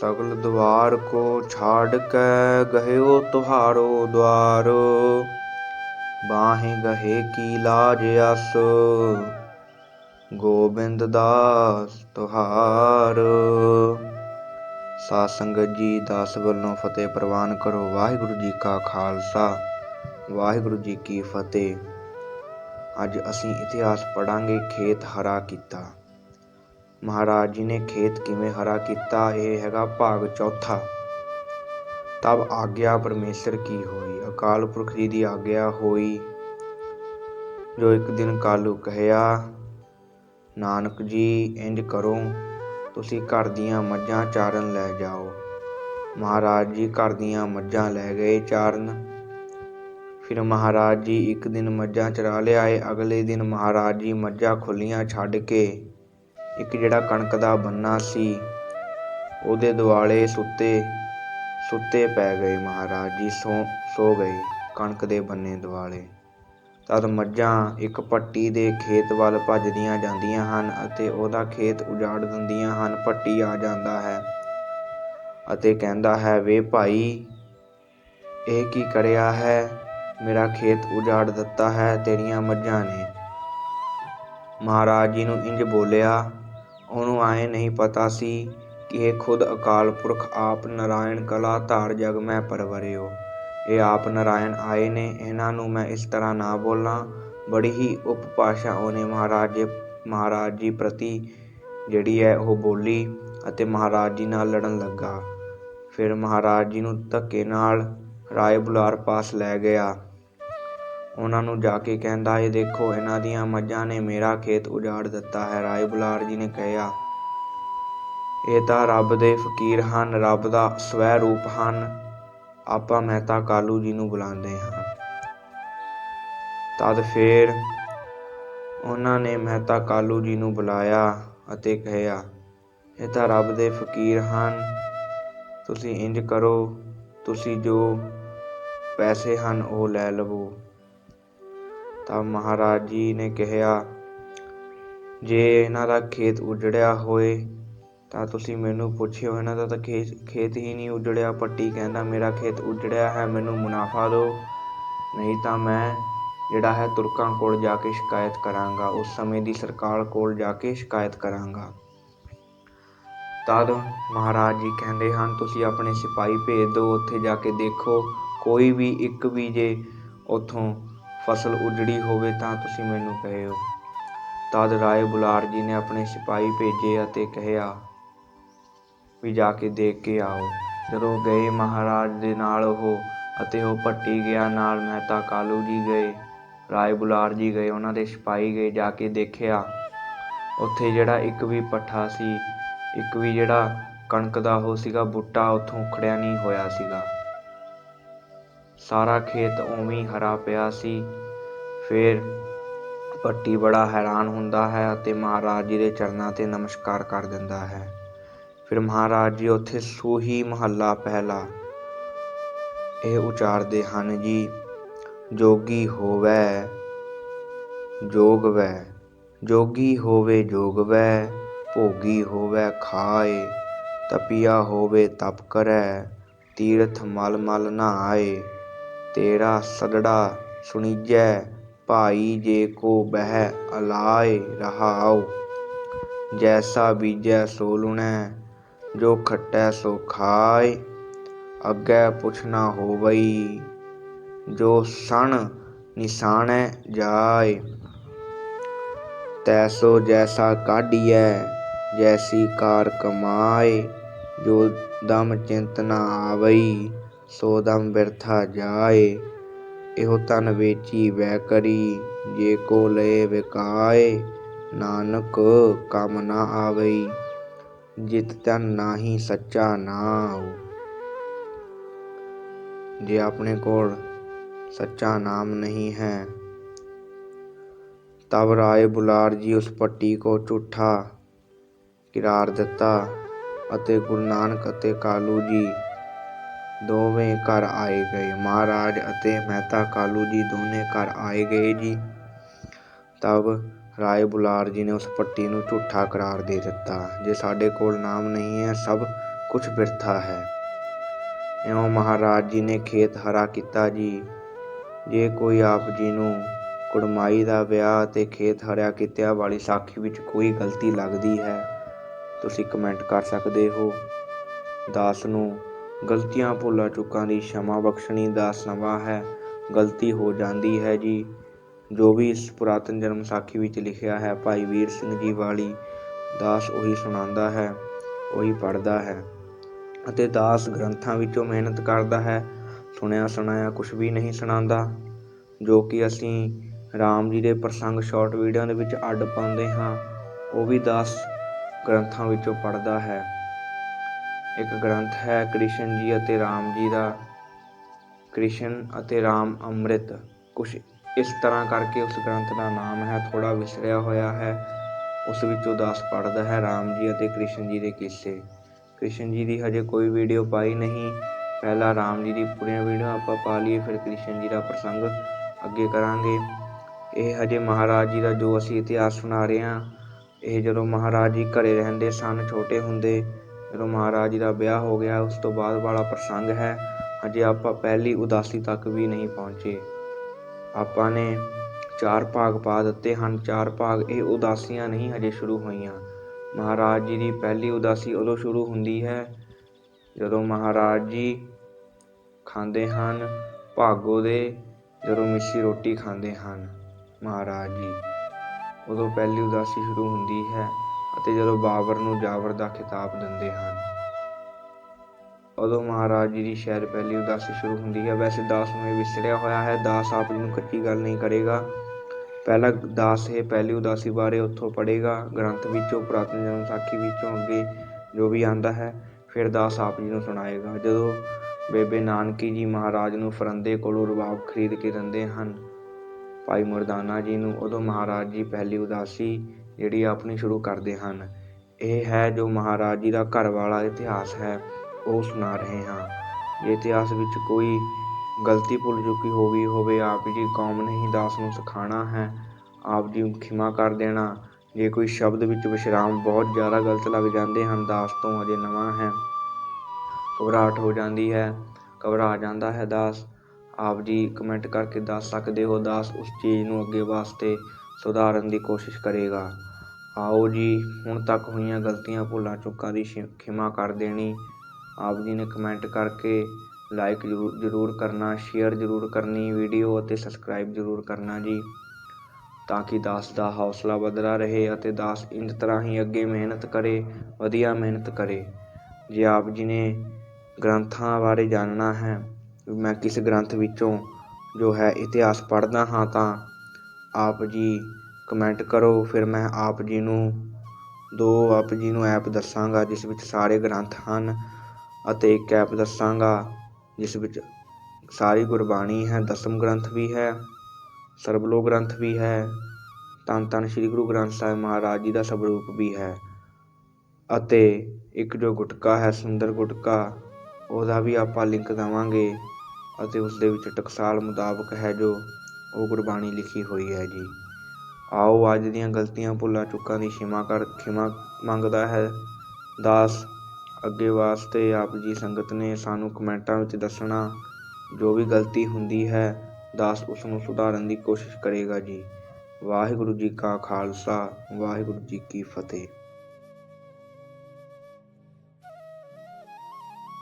ਸਗਲ ਦੁਆਰ ਕੋ ਛਾੜ ਕੇ ਗਹਿਓ ਤੁਹਾਰੋ ਦੁਆਰ ਬਾਹੇ ਗਹੇ ਕੀ ਲਾਜ ਅਸ। ਗੋਬਿੰਦ ਦਾਸ ਤੁਹਾਰ। ਸਾਧ ਸੰਗਤ ਜੀ, ਦਾਸ ਵੱਲੋਂ ਫਤਿਹ ਪ੍ਰਵਾਨ ਕਰੋ। ਵਾਹਿਗੁਰੂ ਜੀ ਕਾ ਖਾਲਸਾ, ਵਾਹਿਗੁਰੂ ਜੀ ਕੀ ਫਤਿਹ। ਅੱਜ ਅਸੀਂ ਇਤਿਹਾਸ ਪੜਾਂਗੇ ਖੇਤ ਹਰਾ ਕੀਤਾ। ਮਹਾਰਾਜ ਜੀ ਨੇ ਖੇਤ ਕਿਵੇਂ ਹਰਾ ਕੀਤਾ, ਇਹ ਹੈਗਾ ਭਾਗ ਚੌਥਾ। ਤਬ ਆਗਿਆ ਪਰਮੇਸ਼ਰ ਕੀ ਹੋਈ? ਅਕਾਲ ਪੁਰਖ ਜੀ ਦੀ ਆਗਿਆ ਹੋਈ, ਜੋ ਇੱਕ ਦਿਨ ਕਾਲੂ ਕਹਿਆ, ਨਾਨਕ ਜੀ, ਇੰਜ ਕਰੋ, ਤੁਸੀਂ ਘਰ ਦੀਆਂ ਮੱਝਾਂ ਚਾਰਨ ਲੈ ਜਾਓ। ਮਹਾਰਾਜ ਜੀ ਘਰ ਦੀਆਂ ਮੱਝਾਂ ਲੈ ਗਏ ਚਾਰਨ। ਫਿਰ ਮਹਾਰਾਜ ਜੀ ਇੱਕ ਦਿਨ ਮੱਝਾਂ ਚਰਾ ਲਿਆਏ, ਅਗਲੇ ਦਿਨ ਮਹਾਰਾਜ ਜੀ ਮੱਝਾਂ ਖੁੱਲੀਆਂ ਛੱਡ ਕੇ ਇੱਕ ਜਿਹੜਾ ਕਣਕ ਦਾ ਬੰਨਾ ਸੀ, ਉਹਦੇ ਦੁਆਲੇ ਸੁੱਤੇ ਸੁੱਤੇ ਪੈ ਗਏ ਮਹਾਰਾਜ ਜੀ, ਸੋ ਸੋ ਗਏ ਕਣਕ ਦੇ ਬੰਨੇ ਦੁਆਲੇ। ਤਦ ਮੱਝਾਂ ਇੱਕ ਪੱਟੀ ਦੇ ਖੇਤ ਵੱਲ ਭੱਜਦੀਆਂ ਜਾਂਦੀਆਂ ਹਨ ਅਤੇ ਉਹਦਾ ਖੇਤ ਉਜਾੜ ਦਿੰਦੀਆਂ ਹਨ, ਪੱਟੀ ਆ ਜਾਂਦਾ ਹੈ ਅਤੇ ਕਹਿੰਦਾ ਹੈ, ਵੇ ਭਾਈ, ਇਹ ਕੀ ਕਰਿਆ ਹੈ? ਮੇਰਾ ਖੇਤ ਉਜਾੜ ਦਿੱਤਾ ਹੈ, ਤੇਰੀਆਂ ਮੱਝਾਂ ਨੇ। ਮਹਾਰਾਜ ਜੀ ਨੂੰ ਇੰਜ ਬੋਲਿਆ ਉਹਨੂੰ ਐਂ ਨਹੀਂ ਪਤਾ ਸੀ ਕਿ ਇਹ ਖੁਦ ਅਕਾਲ ਪੁਰਖ ਆਪ ਨਾਰਾਇਣ ਕਲਾ ਧਾਰ ਜਗ ਮੈਂ ਪਰਵਰਿਓ। ਇਹ ਆਪ ਨਾਰਾਇਣ ਆਏ ਨੇ, ਇਹਨਾਂ ਨੂੰ ਮੈਂ ਇਸ ਤਰ੍ਹਾਂ ਨਾ ਬੋਲਾਂ। ਬੜੀ ਹੀ ਉਪਭਾਸ਼ਾ ਉਹਨੇ ਮਹਾਰਾਜ ਜੀ ਮਹਾਰਾਜ ਜੀ ਪ੍ਰਤੀ ਜਿਹੜੀ ਹੈ ਉਹ ਬੋਲੀ ਅਤੇ ਮਹਾਰਾਜ ਜੀ ਨਾਲ ਲੜਨ ਲੱਗਾ। ਫਿਰ ਮਹਾਰਾਜ ਜੀ ਨੂੰ ਧੱਕੇ ਨਾਲ ਰਾਏ ਬੁਲਾਰ ਪਾਸ ਲੈ ਗਿਆ। ਉਹਨਾਂ ਨੂੰ ਜਾ ਕੇ ਕਹਿੰਦਾ, ਇਹ ਦੇਖੋ, ਇਹਨਾਂ ਦੀਆਂ ਮੱਝਾਂ ਨੇ ਮੇਰਾ ਖੇਤ ਉਜਾੜ ਦਿੱਤਾ ਹੈ। ਰਾਏ ਬੁਲਾਰ ਜੀ ਨੇ ਕਿਹਾ, ਇਹ ਤਾਂ ਰੱਬ ਦੇ ਫਕੀਰ ਹਨ, ਰੱਬ ਦਾ ਸਵੈ ਰੂਪ ਹਨ। ਆਪਾਂ ਮਹਿਤਾ ਕਾਲੂ ਜੀ ਨੂੰ ਬੁਲਾਉਂਦੇ ਹਾਂ। ਤਦ ਫੇਰ ਉਹਨਾਂ ਨੇ ਮਹਿਤਾ ਕਾਲੂ ਜੀ ਨੂੰ ਬੁਲਾਇਆ ਅਤੇ ਕਿਹਾ, ਇਹ ਤਾਂ ਰੱਬ ਦੇ ਫਕੀਰ ਹਨ। ਤੁਸੀਂ ਇੰਜ ਕਰੋ, ਤੁਸੀਂ ਜੋ ਪੈਸੇ ਹਨ ਉਹ ਲੈ ਲਵੋ। ਤਾਂ ਮਹਾਰਾਜ ਜੀ ਨੇ ਕਿਹਾ, ਜੇ ਇਹਨਾਂ ਦਾ ਖੇਤ ਉਜੜਿਆ ਹੋਏ, ਤਾਂ ਤੁਸੀਂ ਮੈਨੂੰ ਪੁੱਛਿਓ, ਇਹਨਾਂ ਦਾ ਤਾਂ ਖੇਤ ਖੇਤ ਹੀ ਨਹੀਂ ਉਜੜਿਆ, ਪੱਟੀ ਕਹਿੰਦਾ, ਮੇਰਾ ਖੇਤ ਉਜੜਿਆ ਹੈ, ਮੈਨੂੰ ਮੁਨਾਫਾ ਦਿਓ। ਨਹੀਂ ਤਾਂ ਮੈਂ ਜਿਹੜਾ ਹੈ ਤੁਰਕਾਂ ਕੋਲ ਜਾ ਕੇ ਸ਼ਿਕਾਇਤ ਕਰਾਂਗਾ, ਉਸ ਸਮੇਂ ਦੀ ਸਰਕਾਰ ਕੋਲ ਜਾ ਕੇ ਸ਼ਿਕਾਇਤ ਕਰਾਂਗਾ। ਤਦ ਮਹਾਰਾਜ ਜੀ ਕਹਿੰਦੇ ਹਨ, ਤੁਸੀਂ ਆਪਣੇ ਸਿਪਾਹੀ ਭੇਜ ਦਿਓ, ਉੱਥੇ ਜਾ ਕੇ ਦੇਖੋ, ਕੋਈ ਵੀ ਇੱਕ ਵੀ ਜੇ ਉਥੋਂ ਫਸਲ ਉਜੜੀ ਹੋਵੇ ਤਾਂ ਤੁਸੀਂ ਮੈਨੂੰ ਕਹਿਓ। ਤਦ ਰਾਏ ਬੁਲਾਰ ਜੀ ਨੇ ਆਪਣੇ ਸਿਪਾਹੀ ਭੇਜੇ ਅਤੇ ਕਹਿਆ ਵੀ ਜਾ ਕੇ ਦੇਖ ਕੇ ਆਓ। ਜਦੋਂ ਗਏ ਮਹਾਰਾਜ ਦੇ ਨਾਲ ਉਹ ਅਤੇ ਉਹ ਪੱਟੀ ਗਿਆ ਨਾਲ ਮਹਿਤਾ ਕਾਲੂ ਜੀ ਗਏ, ਰਾਏ ਬੁਲਾਰ ਜੀ ਗਏ, ਉਹਨਾਂ ਦੇ ਸਿਪਾਹੀ ਗਏ, ਜਾ ਕੇ ਦੇਖਿਆ। ਉੱਥੇ ਜਿਹੜਾ ਇੱਕ ਵੀ ਪੱਠਾ ਸੀ, ਇੱਕ ਵੀ ਜਿਹੜਾ ਕਣਕ ਦਾ ਉਹ ਸੀਗਾ, ਬੂਟਾ ਉੱਥੋਂ ਉਖੜਿਆ ਨਹੀਂ ਹੋਇਆ ਸੀਗਾ। ਸਾਰਾ ਖੇਤ ਉਵੇਂ ਹੀ ਹਰਾ ਪਿਆ ਸੀ। ਫਿਰ ਭੱਟੀ ਬੜਾ ਹੈਰਾਨ ਹੁੰਦਾ ਹੈ ਅਤੇ ਮਹਾਰਾਜ ਜੀ ਦੇ ਚਰਨਾਂ ਤੇ ਨਮਸਕਾਰ ਕਰ ਦਿੰਦਾ ਹੈ। ਫਿਰ ਮਹਾਰਾਜ ਜੀ ਉੱਥੇ ਸੂਹੀ ਮਹੱਲਾ ਪਹਿਲਾ। ਇਹ ਉਚਾਰਦੇ ਹਨ ਜੀ, ਜੋਗੀ ਹੋਵੇ ਜੋਗ ਵੈ ਜੋਗੀ ਹੋਵੇ ਜੋਗ ਵੈ ਭੋਗੀ ਹੋਵੇ ਖਾਏ, ਤਪਿਆ ਹੋਵੇ ਤਪ ਕਰੈ, ਤੀਰਥ ਮਲ ਮਲ ਨਹਾਏ। ਤੇਰਾ ਸਦੜਾ ਸੁਣੀਜੈ, ਭਾਈ ਜੇ ਕੋ ਬਹਿ ਅਲਾਏ ਰਹਾਉ। ਜੈਸਾ ਬੀਜੈ ਸੋ ਲੁਣੈ, ਜੋ ਖੱਟੈ ਸੋ ਖਾਏ। ਅੱਗੇ ਪੁੱਛ ਪੁੱਛਣਾ ਹੋਵਈ, ਜੋ ਸਣ ਨਿਸ਼ਾਨੈ ਜਾਏ। ਤੈਸੋ ਜੈਸਾ ਕਾਢੀਐ, ਜੈਸੀ ਕਾਰ ਕਮਾਏ, ਜੋ ਦਮ ਚਿੰਤ ਨਾ ਆਵਈ। ਸੋ ਦਮ ਬਿਰਥਾ ਜਾਏ, ਇਹੋ ਤਨ ਵੇਚੀ ਵੈ ਕਰੀ, ਜੇ ਕੋ ਲਏ ਵਿਕਾਏ, ਨਾਨਕ ਕਮ ਨਾ ਆਵਈ, ਜਿਤ ਤਨ ਨਾਹੀ ਸੱਚਾ ਨਾਉ। ਜੇ ਆਪਣੇ ਕੋਲ ਸੱਚਾ ਨਾਮ ਨਹੀਂ ਹੈ, ਤਬ ਰਾਏ ਬੁਲਾਰ ਜੀ ਉਸ ਪੱਟੀ ਕੋ ਝੂਠਾ ਕਿਰਾਰ ਦਿੱਤਾ, ਅਤੇ ਗੁਰੂ ਨਾਨਕ ਅਤੇ ਕਾਲੂ ਜੀ ਦੋਵੇਂ ਘਰ ਆਏ ਗਏ। ਮਹਾਰਾਜ ਅਤੇ ਮਹਿਤਾ ਕਾਲੂ ਜੀ ਦੋਨੇ ਘਰ ਆਏ ਗਏ ਜੀ। ਤਬ ਰਾਏ ਬੁਲਾਰ ਜੀ ਨੇ ਉਸ ਪੱਟੀ ਨੂੰ ਝੂਠਾ ਕਰਾਰ ਦੇ ਦਿੱਤਾ। ਜੇ ਸਾਡੇ ਕੋਲ ਨਾਮ ਨਹੀਂ ਹੈ, ਸਭ ਕੁਛ ਬਿਰਥਾ ਹੈ। ਇਉਂ ਮਹਾਰਾਜ ਜੀ ਨੇ ਖੇਤ ਹਰਾ ਕੀਤਾ ਜੀ। ਜੇ ਕੋਈ ਆਪ ਜੀ ਨੂੰ ਕੁੜਮਾਈ ਦਾ ਵਿਆਹ ਤੇ ਖੇਤ ਹਰਿਆ ਕੀਤਿਆਂ ਵਾਲੀ ਸਾਖੀ ਵਿੱਚ ਕੋਈ ਗਲਤੀ ਲੱਗਦੀ ਹੈ, ਤੁਸੀਂ ਕਮੈਂਟ ਕਰ ਸਕਦੇ ਹੋ। ਦਾਸ ਨੂੰ ਗਲਤੀਆਂ ਭੁੱਲਾਂ ਚੁੱਕਾਂ ਦੀ ਸ਼ਮਾ ਬਖਸ਼ਣੀ ਦਾ ਸਮਾਂ ਹੈ। ਗਲਤੀ ਹੋ ਜਾਂਦੀ ਹੈ ਜੀ। ਜੋ ਵੀ ਇਸ ਪੁਰਾਤਨ ਜਨਮ ਸਾਖੀ ਵਿੱਚ ਲਿਖਿਆ ਹੈ, ਭਾਈ ਵੀਰ ਸਿੰਘ ਜੀ ਵਾਲੀ ਦਾਸ ਉਹੀ ਸੁਣਾਉਂਦਾ ਹੈ, ਉਹੀ ਪੜਦਾ ਹੈ ਅਤੇ ਦਾਸ ਗ੍ਰੰਥਾਂ ਵਿੱਚੋਂ ਮਿਹਨਤ ਕਰਦਾ ਹੈ। ਸੁਣਿਆ ਸੁਣਾਇਆ ਕੁਝ ਵੀ ਨਹੀਂ ਸੁਣਾਉਂਦਾ, ਜੋ ਕਿ ਅਸੀਂ ਰਾਮ ਜੀ ਦੇ ਪ੍ਰਸੰਗ ਸ਼ਾਰਟ ਵੀਡੀਓ ਦੇ ਵਿੱਚ ਅੱਡ ਪਾਉਂਦੇ ਹਾਂ, ਉਹ ਵੀ ਦਾਸ ਗ੍ਰੰਥਾਂ ਵਿੱਚੋਂ ਪੜਦਾ ਹੈ। ਇੱਕ ਗ੍ਰੰਥ ਹੈ ਕ੍ਰਿਸ਼ਨ ਜੀ ਅਤੇ ਰਾਮ ਜੀ ਦਾ। ਕ੍ਰਿਸ਼ਨ ਅਤੇ ਰਾਮ ਅੰਮ੍ਰਿਤ। ਕੁਛ ਇਸ ਤਰ੍ਹਾਂ ਕਰਕੇ ਉਸ ਗ੍ਰੰਥ ਦਾ ਨਾਮ ਹੈ ਥੋੜਾ ਵਿਸਰਿਆ ਹੋਇਆ ਹੈ। ਉਸ ਵਿੱਚ ਉਦਾਸ ਪੜ੍ਹਦਾ ਹੈ ਰਾਮ ਜੀ ਅਤੇ ਕ੍ਰਿਸ਼ਨ ਜੀ ਦੇ ਕਿੱਸੇ। ਕ੍ਰਿਸ਼ਨ ਜੀ ਦੀ ਹਜੇ ਕੋਈ ਵੀਡੀਓ ਪਾਈ ਨਹੀਂ। ਪਹਿਲਾਂ ਰਾਮ ਜੀ ਦੀ ਪੂਰੀਆਂ ਵੀਡੀਓ ਆਪਾਂ ਪਾ ਲਈਏ, ਫਿਰ ਕ੍ਰਿਸ਼ਨ ਜੀ ਦਾ ਪ੍ਰਸੰਗ ਅੱਗੇ ਕਰਾਂਗੇ। ਇਹ ਹਜੇ ਮਹਾਰਾਜ ਜੀ ਦਾ ਜੋ ਅਸੀਂ ਇਤਿਹਾਸ ਸੁਣਾ ਰਹੇ ਹਾਂ, ਇਹ ਜਦੋਂ ਮਹਾਰਾਜ ਜੀ ਘਰੇ ਰਹਿੰਦੇ ਸਨ, ਛੋਟੇ ਹੁੰਦੇ ਜਦੋਂ ਮਹਾਰਾਜ ਜੀ ਦਾ ਵਿਆਹ ਹੋ ਗਿਆ, ਉਸ ਤੋਂ ਬਾਅਦ ਵਾਲਾ ਪ੍ਰਸੰਗ ਹੈ, ਹਜੇ ਆਪਾਂ ਪਹਿਲੀ ਉਦਾਸੀ ਤੱਕ ਵੀ ਨਹੀਂ ਪਹੁੰਚੇ। ਆਪਾਂ ਨੇ ਚਾਰ ਭਾਗ ਪਾ ਦਿੱਤੇ ਹਨ, ਚਾਰ ਭਾਗ ਇਹ ਉਦਾਸੀਆਂ ਨਹੀਂ ਹਜੇ ਸ਼ੁਰੂ ਹੋਈਆਂ। ਮਹਾਰਾਜ ਜੀ ਦੀ ਪਹਿਲੀ ਉਦਾਸੀ ਉਦੋਂ ਸ਼ੁਰੂ ਹੁੰਦੀ ਹੈ, ਜਦੋਂ ਮਹਾਰਾਜ ਜੀ ਖਾਂਦੇ ਹਨ ਭਾਗੋ ਦੇ, ਜਦੋਂ ਮਿੱਸੀ ਰੋਟੀ ਖਾਂਦੇ ਹਨ ਮਹਾਰਾਜ ਜੀ। ਉਦੋਂ ਪਹਿਲੀ ਉਦਾਸੀ ਸ਼ੁਰੂ ਹੁੰਦੀ ਹੈ। ਅਤੇ ਜਦੋਂ ਬਾਬਰ ਨੂੰ ਜਾਬਰ ਦਾ ਖਿਤਾਬ ਦਿੰਦੇ ਹਨ, ਉਦੋਂ ਮਹਾਰਾਜ ਜੀ ਦੀ ਸ਼ਾਇਦ ਪਹਿਲੀ ਉਦਾਸੀ ਸ਼ੁਰੂ ਹੁੰਦੀ ਹੈ। ਵੈਸੇ ਦਾਸ ਨੂੰ ਇਹ ਹੋਇਆ ਹੈ, ਦਾਸ ਆਪ ਜੀ ਨੂੰ ਕੱਚੀ ਗੱਲ ਨਹੀਂ ਕਰੇਗਾ। ਪਹਿਲਾ ਦਾਸ ਇਹ ਪਹਿਲੀ ਉਦਾਸੀ ਬਾਰੇ ਉੱਥੋਂ ਪੜ੍ਹੇਗਾ, ਗ੍ਰੰਥ ਵਿੱਚੋਂ, ਪੁਰਾਤਨ ਜਨਮ ਸਾਖੀ ਵਿੱਚੋਂ ਅੱਗੇ ਜੋ ਵੀ ਆਂਦਾ ਹੈ, ਫਿਰ ਦਾਸ ਆਪ ਜੀ ਨੂੰ ਸੁਣਾਏਗਾ। ਜਦੋਂ ਬੇਬੇ ਨਾਨਕੀ ਜੀ ਮਹਾਰਾਜ ਨੂੰ ਫਰੰਦੇ ਕੋਲੋਂ ਰਬਾਬ ਖਰੀਦ ਕੇ ਦਿੰਦੇ ਹਨ ਭਾਈ ਮਰਦਾਨਾ ਜੀ ਨੂੰ, ਉਦੋਂ ਮਹਾਰਾਜ ਜੀ ਪਹਿਲੀ ਉਦਾਸੀ ਜਿਹੜੀ ਆਪਣੀ ਸ਼ੁਰੂ ਕਰਦੇ ਹਨ। ਇਹ ਹੈ ਜੋ ਮਹਾਰਾਜ ਜੀ ਦਾ ਘਰ ਵਾਲਾ ਇਤਿਹਾਸ ਹੈ, ਉਹ ਸੁਣਾ ਰਹੇ ਹਾਂ। ਜੇ ਇਤਿਹਾਸ ਵਿੱਚ ਕੋਈ ਗਲਤੀ ਭੁੱਲ ਚੁੱਕੀ ਹੋ ਗਈ ਹੋਵੇ ਆਪ ਜੀ ਕੌਮ ਨੇ ਹੀ ਦਾਸ ਨੂੰ ਸਿਖਾਉਣਾ ਹੈ, ਆਪ ਜੀ ਖਿਮਾ ਕਰ ਦੇਣਾ। ਜੇ ਕੋਈ ਸ਼ਬਦ ਵਿੱਚ ਵਿਸ਼ਰਾਮ ਬਹੁਤ ਜ਼ਿਆਦਾ ਗਲਤ ਲੱਗ ਜਾਂਦੇ ਹਨ, ਦਾਸ ਤੋਂ ਅਜੇ ਨਵਾਂ ਹੈ। ਘਬਰਾਹਟ ਹੋ ਜਾਂਦੀ ਹੈ, ਘਬਰਾ ਜਾਂਦਾ ਹੈ ਦਾਸ। ਆਪ ਜੀ ਕਮੈਂਟ ਕਰਕੇ ਦੱਸ ਸਕਦੇ ਹੋ, ਦਾਸ ਉਸ ਚੀਜ਼ ਨੂੰ ਅੱਗੇ ਵਾਸਤੇ ਸੁਧਾਰਨ ਦੀ ਕੋਸ਼ਿਸ਼ ਕਰੇਗਾ। ਆਓ ਜੀ, ਹੁਣ ਤੱਕ ਹੋਈਆਂ ਗਲਤੀਆਂ ਭੁੱਲਾਂ ਚੁੱਕਾਂ ਦੀ ਖਿਮਾ ਕਰ ਦੇਣੀ। ਆਪ ਜੀ ਨੇ ਕਮੈਂਟ ਕਰਕੇ ਲਾਈਕ ਜ਼ਰੂਰ ਕਰਨਾ ਸ਼ੇਅਰ ਜ਼ਰੂਰ ਕਰਨੀ ਵੀਡੀਓ ਅਤੇ ਸਬਸਕ੍ਰਾਈਬ ਜ਼ਰੂਰ ਕਰਨਾ ਜੀ। ਤਾਂ ਕਿ ਦਾਸ ਦਾ ਹੌਸਲਾ ਵਧਦਾ ਰਹੇ ਅਤੇ ਦਾਸ ਇੰਜ ਤਰ੍ਹਾਂ ਹੀ ਅੱਗੇ ਮਿਹਨਤ ਕਰੇ, ਵਧੀਆ ਮਿਹਨਤ ਕਰੇ। ਜੇ ਆਪ ਜੀ ਨੇ ਗ੍ਰੰਥਾਂ ਬਾਰੇ ਜਾਣਨਾ ਹੈ, ਮੈਂ ਕਿਸ ਗ੍ਰੰਥ ਵਿੱਚੋਂ ਜੋ ਹੈ ਇਤਿਹਾਸ ਪੜ੍ਹਦਾ ਹਾਂ ਤਾਂ ਆਪ ਜੀ ਕਮੈਂਟ ਕਰੋ, ਫਿਰ ਮੈਂ ਆਪ ਜੀ ਨੂੰ ਦੋ ਆਪ ਜੀ ਨੂੰ ਐਪ ਦੱਸਾਂਗਾ, ਜਿਸ ਵਿੱਚ ਸਾਰੇ ਗ੍ਰੰਥ ਹਨ ਅਤੇ ਇੱਕ ਐਪ ਦੱਸਾਂਗਾ, ਜਿਸ ਵਿੱਚ ਸਾਰੀ ਗੁਰਬਾਣੀ ਹੈ, ਦਸਮ ਗ੍ਰੰਥ ਵੀ ਹੈ ਸਰਬਲੋ ਗ੍ਰੰਥ ਵੀ ਹੈ ਤਨ ਤਨ ਸ੍ਰੀ ਗੁਰੂ ਗ੍ਰੰਥ ਸਾਹਿਬ ਮਹਾਰਾਜ ਜੀ ਦਾ ਸਵਰੂਪ ਵੀ ਹੈ ਅਤੇ ਇੱਕ ਜੋ ਗੁਟਕਾ ਹੈ, ਸੁੰਦਰ ਗੁਟਕਾ, ਉਹਦਾ ਵੀ ਆਪਾਂ ਲਿੰਕ ਦੇਵਾਂਗੇ ਅਤੇ ਉਸ ਦੇ ਵਿੱਚ ਟਕਸਾਲ ਮੁਤਾਬਕ ਹੈ ਜੋ ਉਹ ਗੁਰਬਾਣੀ ਲਿਖੀ ਹੋਈ ਹੈ ਜੀ। ਆਓ ਅੱਜ ਦੀਆਂ ਗਲਤੀਆਂ ਭੁੱਲਾਂ ਚੁੱਕਾਂ ਦੀ ਖਿਮਾ ਕਰ ਖਿਮਾ ਮੰਗਦਾ ਹੈ। ਦਾਸ, ਅੱਗੇ ਵਾਸਤੇ ਆਪ ਜੀ ਸੰਗਤ ਨੇ ਸਾਨੂੰ ਕਮੈਂਟਾਂ ਵਿੱਚ ਦੱਸਣਾ, ਜੋ ਵੀ ਗਲਤੀ ਹੁੰਦੀ ਹੈ, ਦਾਸ ਉਸ ਨੂੰ ਸੁਧਾਰਨ ਦੀ ਕੋਸ਼ਿਸ਼ ਕਰੇਗਾ ਜੀ। ਵਾਹਿਗੁਰੂ ਜੀ ਕਾ ਖਾਲਸਾ, ਵਾਹਿਗੁਰੂ ਜੀ ਕੀ ਫਤਿਹ।